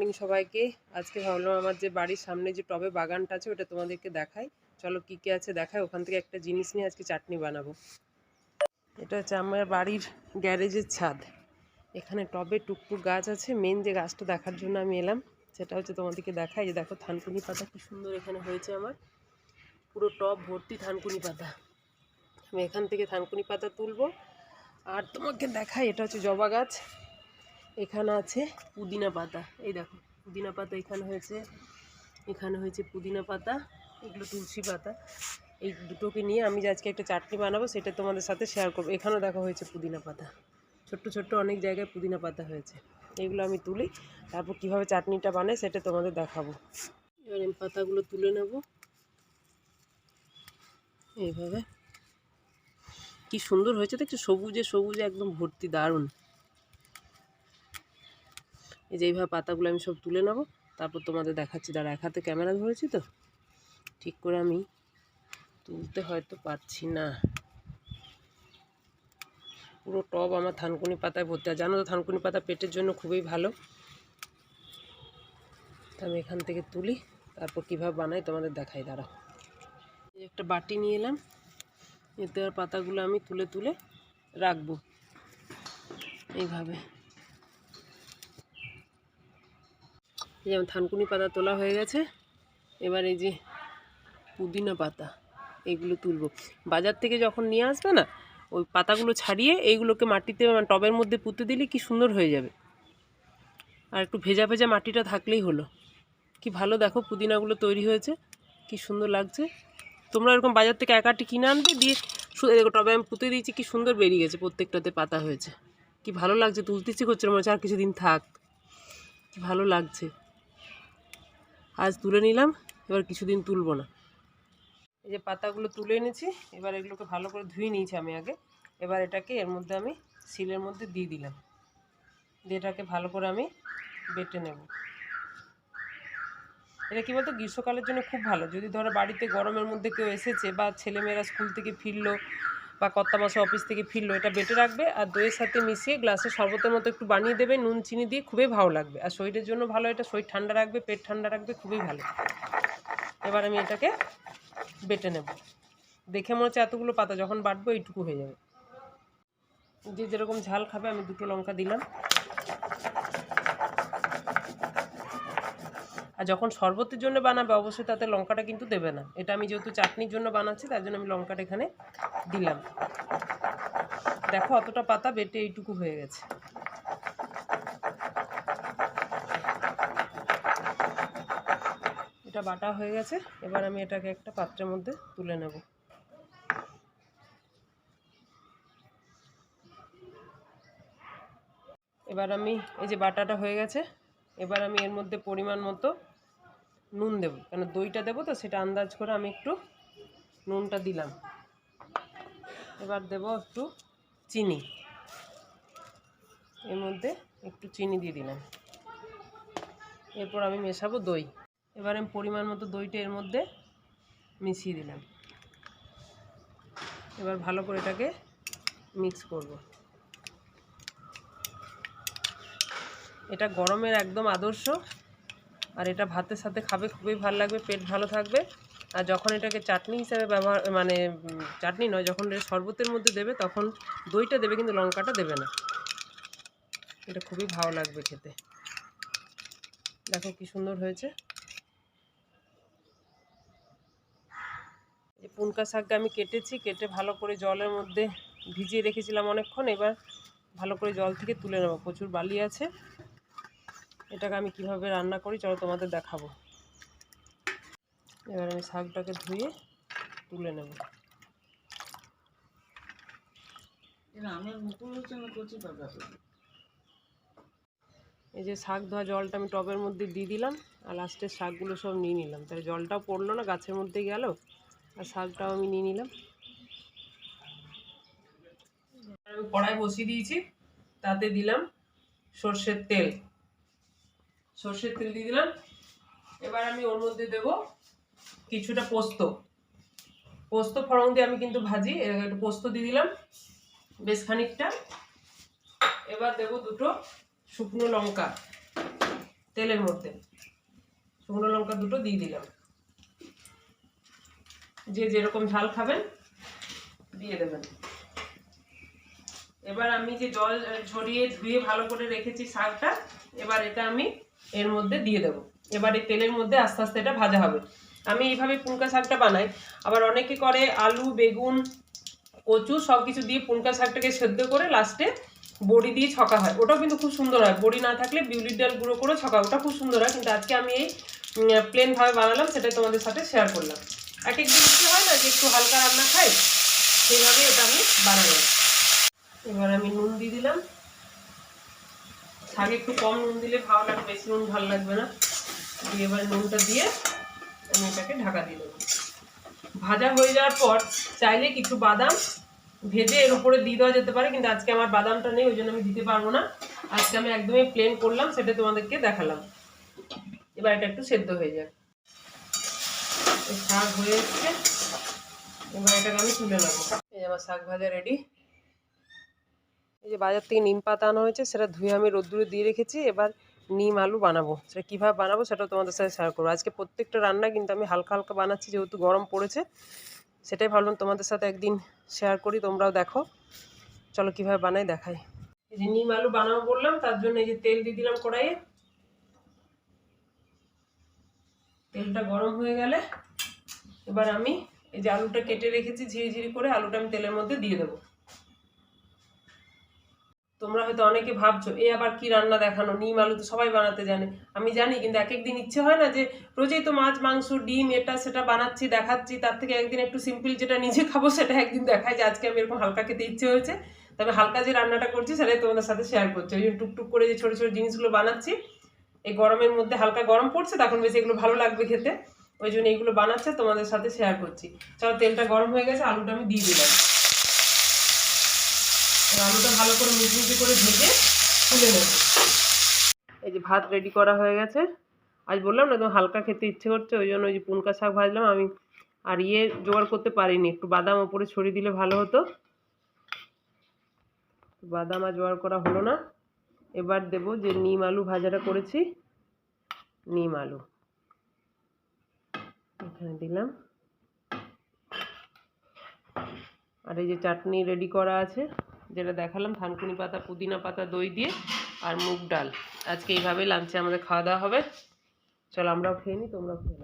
Morning সবাইকে। আজকে ভাবলাম আমার যে বাড়ির সামনে যে টবে বাগানটা আছে, ওটা তোমাদেরকে দেখাই। চলো কী কী আছে দেখাই, ওখান থেকে একটা জিনিস নিয়ে আজকে চাটনি বানাবো। এটা হচ্ছে আমার বাড়ির গ্যারেজের ছাদ। এখানে টবে টুকটুক গাছ আছে মেন যে গাছটা দেখার জন্য আমি এলাম, সেটা হচ্ছে তোমাদেরকে দেখাই। যে দেখো থানকুনি পাতা, কি সুন্দর এখানে হয়েছে আমার। পুরো টব ভর্তি থানকুনি পাতা। আমি এখান থেকে থানকুনি পাতা তুলবো। আর তোমাকে দেখাই, এটা হচ্ছে জবা গাছ। এখানে আছে পুদিনা পাতা। এই দেখো, পুদিনা পাতা এখানে হয়েছে। এখানে হয়েছে পুদিনা পাতা, এগুলো তুলসী পাতা। এই দুটোকে নিয়ে আমি আজকে একটা চাটনি বানাবো, সেটা তোমাদের সাথে শেয়ার করব। এখানেও দেখা হয়েছে পুদিনা পাতা। ছোট্ট ছোট্ট অনেক জায়গায় পুদিনা পাতা হয়েছে। এগুলো আমি তুলি, তারপর কীভাবে চাটনিটা বানাই সেটা তোমাদের দেখাবো। এবার এই পাতাগুলো তুলে নেব। এইভাবে। কি সুন্দর হয়েছে, দেখছ? সবুজে সবুজে একদম ভর্তি, দারুণ। এই যে এইভাবে পাতাগুলো আমি সব তুলে নেব। তারপর তোমাদের দেখাচ্ছি। দাঁড়া এক হাতে ক্যামেরা ধরেছি তো? ঠিক করে আমি তুলতে হয়তো পারছি না। পুরো টব আমার থানকুনি পাতায় ভর্তি। আর জানো তো, থানকুনি পাতা পেটের জন্য খুবই ভালো। তা আমি এখান থেকে তুলি। তারপর কীভাবে বানাই তোমাদের দেখাই। দাঁড়া একটা বাটি নিয়ে এলাম। এতে আর পাতাগুলো আমি তুলে তুলে রাখব। এইভাবে এই যেমন থানকুনি পাতা তোলা হয়ে গেছে, এবার এই যে পুদিনা পাতা এইগুলো তুলবো। বাজার থেকে যখন নিয়ে আসবে না, ওই পাতাগুলো ছাড়িয়ে এইগুলোকে মাটিতে মানে টবের মধ্যে পুঁতে দিলে কি সুন্দর হয়ে যাবে। আর একটু ভেজা ভেজা মাটিটা থাকলেই হলো। কি ভালো দেখো পুদিনাগুলো তৈরি হয়েছে, কি সুন্দর লাগছে। তোমরা এরকম বাজার থেকে একাটি কিনে আনবে, দিয়ে দেখো টবে আমি পুঁতে দিয়েছি, কি সুন্দর বেরিয়ে গেছে প্রত্যেকটাতে পাতা হয়েছে। কি ভালো লাগছে, তুলতে ইচ্ছে করছে মনে হচ্ছে আর কিছুদিন থাক। কি ভালো লাগছে। আজ তুলে নিলাম, এবার কিছুদিন তুলবো না। এই যে পাতাগুলো তুলে এনেছি, এবার এগুলোকে ভালো করে ধুয়ে নিয়েছি আমি আগে। এবার এটাকে এর মধ্যে আমি শিলের মধ্যে দিয়ে দিলাম। দিয়ে এটাকে ভালো করে আমি বেটে নেব। এটা কী বলতো, গ্রীষ্মকালের জন্য খুব ভালো। যদি ধরো বাড়িতে গরমের মধ্যে কেউ এসেছে বা ছেলেমেয়েরা স্কুল থেকে ফিরলো বা কর্তা মাসে অফিস থেকে ফিরলো, এটা বেটে রাখবে আর দইয়ের সাথে মিশিয়ে গ্লাসে শরবতের মতো একটু বানিয়ে দেবে, নুন, চিনি দিয়ে খুবই ভালো লাগবে। আর শরীরের জন্য ভালো, এটা শরীর ঠান্ডা রাখবে, পেট ঠান্ডা রাখবে, খুবই ভালো। এবার আমি এটাকে বেটে নেব। দেখে মনে হচ্ছে এতগুলো পাতা, যখন বাটবো এইটুকু হয়ে যাবে। যে যেরকম ঝাল খাবে, আমি দুটো লঙ্কা দিলাম। আর যখন শরবতের জন্য বানাবে, অবশ্যই তাতে লঙ্কাটা কিন্তু দেবে না। এটা আমি যেহেতু চাটনির জন্য বানাচ্ছি, তার জন্য আমি লঙ্কাটা এখানে দিলাম। দেখো অতটা পাতা বেটে এইটুকু হয়ে গেছে। এটা বাটা হয়ে গেছে, এবার আমি এটাকে একটা পাত্রের মধ্যে তুলে নেব। এবার আমি, এই যে বাটাটা হয়ে গেছে, এবার আমি এর মধ্যে পরিমাণ মতো নুন দেবো, কেন দইটা দেবো তো, সেটা আন্দাজ করে আমি একটু নুনটা দিলাম। এবার দেব একটু চিনি। এর মধ্যে একটু চিনি দিয়ে দিলাম। এরপর আমি মেশাবো দই। এবার আমি পরিমাণ মতো দইটা এর মধ্যে মিশিয়ে দিলাম। এবার ভালো করে এটাকে মিক্স করব। এটা গরমের একদম আদর্শ। আর এটা ভাতের সাথে খাবে, খুবই ভালো লাগবে, পেট ভালো থাকবে। আর যখন এটাকে চাটনি হিসাবে ব্যবহার মানে চাটনি নয়, যখন এটা শরবতের মধ্যে দেবে, তখন দইটা দেবে, কিন্তু লঙ্কাটা দেবে না। এটা খুবই ভালো লাগবে খেতে। দেখো কি সুন্দর হয়েছে। এই পুনকা শাকটা আমি কেটেছি, কেটে ভালো করে জলের মধ্যে ভিজিয়ে রেখেছিলাম অনেকক্ষণ। এবার ভালো করে জল থেকে তুলে নেব। প্রচুর বালি আছে। এটাকে আমি কীভাবে রান্না করি চলো তোমাদের দেখাবো। এবার আমি শাকটাকে ধুয়ে তুলে নেব। এই যে শাক ধোয়া জলটা আমি টবের মধ্যে দিয়ে দিলাম আর লাস্টের শাকগুলো সব নিয়ে নিলাম। তাহলে জলটাও পড়ল না গাছের মধ্যে গেল আর শাকটাও আমি নিয়ে নিলাম। আমি কড়াই বসিয়ে দিয়েছি তাতে দিলাম সর্ষের তেল। সর্ষের তেল দিয়ে দিলাম। এবার আমি ওর মধ্যে দেব কিছুটা পোস্ত। পোস্ত ফড়ং দিয়ে আমি কিন্তু ভাজি একটু পোস্ত দিয়ে দিলাম, বেশ খানিকটা। এবার দেব দুটো শুকনো লঙ্কা তেলের মধ্যে। শুকনো লঙ্কা দুটো দিয়ে দিলাম। যে যেরকম ঝাল খাবেন, দিয়ে দেবেন। এবার আমি যে জল ঝরিয়ে ধুয়ে ভালো করে রেখেছি শাকটা, এবার এটা আমি এর মধ্যে দিয়ে দেবো। এবার এই তেলের মধ্যে আস্তে আস্তে এটা ভাজা হবে। আমি এইভাবে পুনকা শাকটা বানাই। আবার অনেকে করে আলু, বেগুন, কচু সব কিছু দিয়ে পুনকা শাকটাকে সেদ্ধ করে লাস্টে বড়ি দিয়ে ছকা হয়। ওটাও কিন্তু খুব সুন্দর হয়। বড়ি না থাকলে বিউলির ডাল গুঁড়ো করে ছকা ওটা খুব সুন্দর হয়। কিন্তু আজকে আমি এই প্লেনভাবে বানালাম। সেটা তোমাদের সাথে শেয়ার করলাম। এক একদিন ইচ্ছে হয় না যে একটু হালকা রান্না খাই, সেইভাবে এটা আমি বানালাম। এবার আমি নুন দিয়ে দিলাম। শাকে একটু কম নুন দিলে ভালো লাগবে, বেশি নুন ভালো লাগবে না। দিয়ে এবার নুনটা দিয়ে আমি এটাকে ঢাকা দিয়ে দেবো। ভাজা হয়ে যাওয়ার পর চাইলে কিছু বাদাম ভেজে এর উপরে দিয়ে দেওয়া যেতে পারে, কিন্তু আজকে আমার বাদামটা নেই, ওই জন্য আমি দিতে পারব না। আজকে আমি একদমই প্লেন করলাম, সেটা তোমাদেরকে দেখালাম। এবার এটা একটু সেদ্ধ হয়ে যাক। শাক হয়ে এসছে, এবার এটাকে আমি তুলে নেব। এই আমার শাক ভাজা রেডি এই যে বাজার থেকে নিম পাতা আনা হয়েছে, সেটা ধুয়ে আমি রোদ্দুরে দিয়ে রেখেছি। এবার নিম আলু বানাবো। সেটা কীভাবে বানাবো সেটাও তোমাদের সাথে শেয়ার করব। আজকে প্রত্যেকটা রান্না কিন্তু আমি হালকা হালকা বানাচ্ছি, যেহেতু গরম পড়েছে। সেটাই ভাবলাম তোমাদের সাথে একদিন শেয়ার করি, তোমরাও দেখো। চলো কীভাবে বানাই, দেখাই। এই যে নিম আলু বানাবো বললাম, তার জন্য এই যে তেল দিয়ে দিলাম কড়াইয়ে। তেলটা গরম হয়ে গেলে এবার আমি এই যে আলুটা কেটে রেখেছি ঝিরি ঝিরি করে আলুটা আমি তেলের মধ্যে দিয়ে দেবো। তোমরা হয়তো অনেকে ভাবছ, এ আবার কি রান্না দেখানো? নিম, আলু তো সবাই বানাতে জানে। আমি জানি, কিন্তু এক একদিন ইচ্ছে হয় না যে, রোজই তো মাছ, মাংস, ডিম, এটা, সেটা বানাচ্ছি, দেখাচ্ছি। তার থেকে একদিন একটু সিম্পল যেটা নিজে খাব, সেটা একদিন দেখাই যে, আজকে আমি এরকম হালকা খেতে ইচ্ছে হয়েছে। তবে হালকা যে রান্নাটা করছি, সেটাই তোমাদের সাথে শেয়ার করছি। ওই জন্য টুকটুক করে যে ছোটো ছোটো জিনিসগুলো বানাচ্ছি, এই গরমের মধ্যে হালকা গরম পড়ছে, তখন বেশি এগুলো ভালো লাগবে খেতে। ওই জন্য এইগুলো বানাচ্ছে, তোমাদের সাথে শেয়ার করছি। চলো, তেলটা গরম হয়ে গেছে, আলুটা আমি দিয়ে দিলাম। আলুটা ভালো করে মুচমুচে করে ভেজে তুলে নেব। এই যে ভাত রেডি করা হয়ে গেছে। আজ বললাম না, তোমার হালকা খেতে ইচ্ছে করছে, ওই জন্য ওই যে পুনকা শাক ভাজলাম, আমি আর ইয়ে জোগাড় করতে পারিনি। একটু বাদাম ওপরে ছড়িয়ে দিলে ভালো হতো। বাদাম আর জোগাড় করা হলো না। এবার দেব যে নিম আলু ভাজাটা করেছি। নিম আলু। এখানে দিলাম। আর এই যে চাটনি রেডি করা আছে। যেটা দেখালাম থানকুনি পাতা, পুদিনা পাতা, দই দিয়ে আর মুগ ডাল আজকে এইভাবে লাঞ্চে আমাদের খাওয়া দাওয়া হবে চলো আমরাও খেয়ে নিই তোমরাও খেয়ে।